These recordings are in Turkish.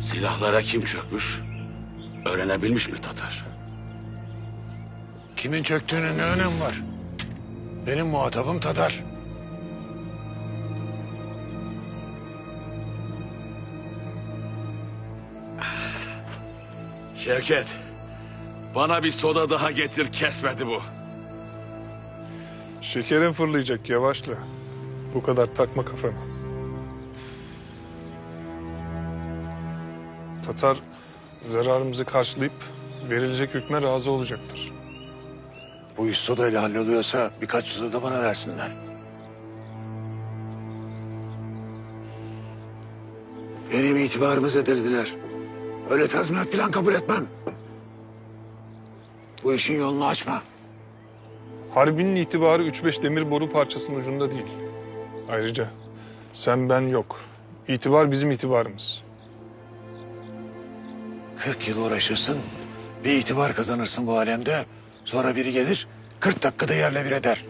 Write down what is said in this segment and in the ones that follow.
Silahlara kim çökmüş? Öğrenebilmiş mi Tatar? Kimin çöktüğünün ne önemi var? Benim muhatabım Tatar. Şevket, bana bir soda daha getir kesmedi bu. Şekerin fırlayacak yavaşla. Bu kadar takma kafana. Tatar zararımızı karşılayıp verilecek hükme razı olacaktır. Bu iş sodayla halloluyorsa birkaç soda da bana versinler. Benim itibarımı zedelediler. Öyle tazminat falan kabul etmem. Bu işin yolunu açma. Harbinin itibarı 3-5 demir boru parçasının ucunda değil. Ayrıca sen ben yok. İtibar bizim itibarımız. 40 yıl uğraşırsın, bir itibar kazanırsın bu alemde. Sonra biri gelir, 40 dakikada yerle bir eder.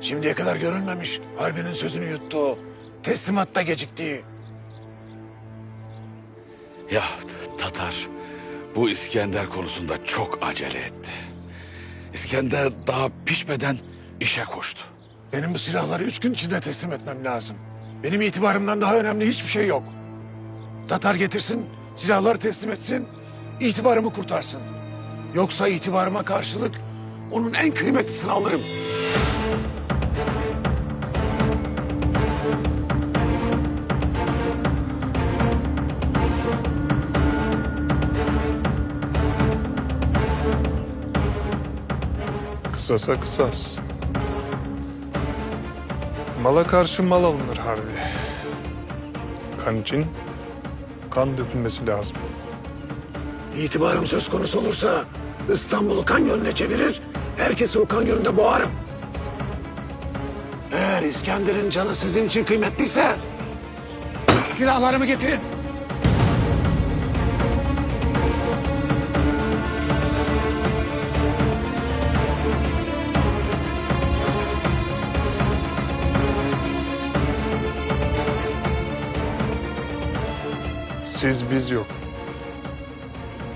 Şimdiye kadar görülmemiş harbinin sözünü yuttu o. Teslimatta geciktiği. Ya Tatar, bu İskender konusunda çok acele etti. İskender daha pişmeden işe koştu. Benim bu silahları üç gün içinde teslim etmem lazım. Benim itibarımdan daha önemli hiçbir şey yok. Tatar getirsin, silahları teslim etsin, itibarımı kurtarsın. Yoksa itibarıma karşılık onun en kıymetlisini alırım. Kısasa kısas. Mala karşı mal alınır harbi. Kan için kan dökülmesi lazım. İtibarım söz konusu olursa İstanbul'u kan gölüne çevirir, herkesi o kan gölünde boğarım. Eğer İskender'in canı sizin için kıymetliyse silahlarımı getirin. Siz biz yok.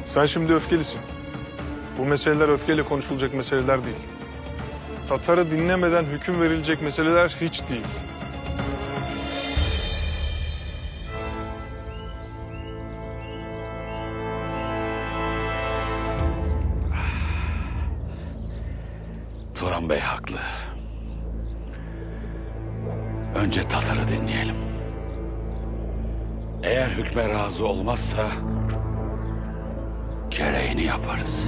Sen şimdi öfkelisin. Bu meseleler öfkeyle konuşulacak meseleler değil. Tatar'ı dinlemeden hüküm verilecek meseleler hiç değil. Turan Bey haklı. Önce Tatar'ı dinleyelim. Eğer hükme razı olmazsa gereğini yaparız.